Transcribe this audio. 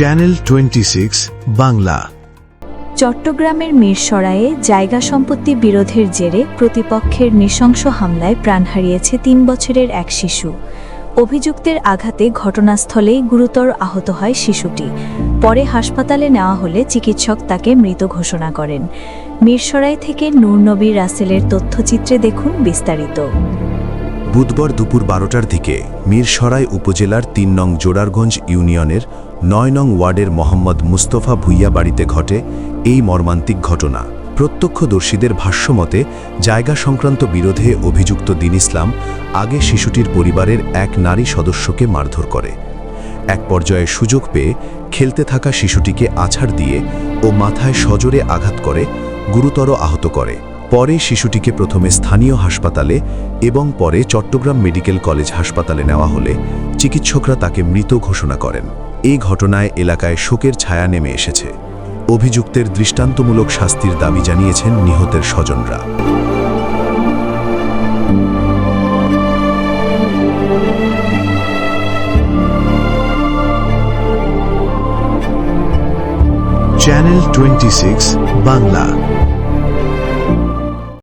Channel twenty Bangla চট্টগ্রামের মিরসরায়ে জায়গা সম্পত্তি বিরোধের জেরে প্রতিপক্ষের নৃশংস হামলায় প্রাণ হারিয়েছে তিন বছরের এক শিশু। অভিযুক্তের আঘাতে ঘটনাস্থলেই গুরুতর আহত হয় শিশুটি। পরে হাসপাতালে নেওয়া হলে চিকিৎসক তাকে মৃত ঘোষণা করেন। মিরসরাই থেকে নূরনবী রাসেলের তথ্যচিত্রে দেখুন বিস্তারিত। বুধবার দুপুর বারোটার দিকে মিরসরাই উপজেলার তিন নং জোড়ারগঞ্জ ইউনিয়নের নয় নং ওয়ার্ডের মোহাম্মদ মুস্তফা ভুইয়া বাড়িতে ঘটে এই মর্মান্তিক ঘটনা। প্রত্যক্ষদর্শীদের ভাষ্যমতে, জায়গা সংক্রান্ত বিরোধে অভিযুক্ত দিন ইসলাম আগে শিশুটির পরিবারের এক নারী সদস্যকে মারধর করে। এক পর্যায়ে সুযোগ পেয়ে খেলতে থাকা শিশুটিকে আছাড় দিয়ে ও মাথায় সজোরে আঘাত করে গুরুতর আহত করে। পরে শিশুটিকে প্রথমে স্থানীয় হাসপাতালে এবং পরে চট্টগ্রাম মেডিকেল কলেজ হাসপাতালে নেওয়া হলে চিকিৎসকরা তাকে মৃত ঘোষণা করেন। এই ঘটনায় এলাকায় শোকের ছায়া নেমে এসেছে। অভিযুক্তের দৃষ্টান্তমূলক শাস্তির দাবি জানিয়েছেন নিহতের স্বজনরা। Channel twenty Bangla.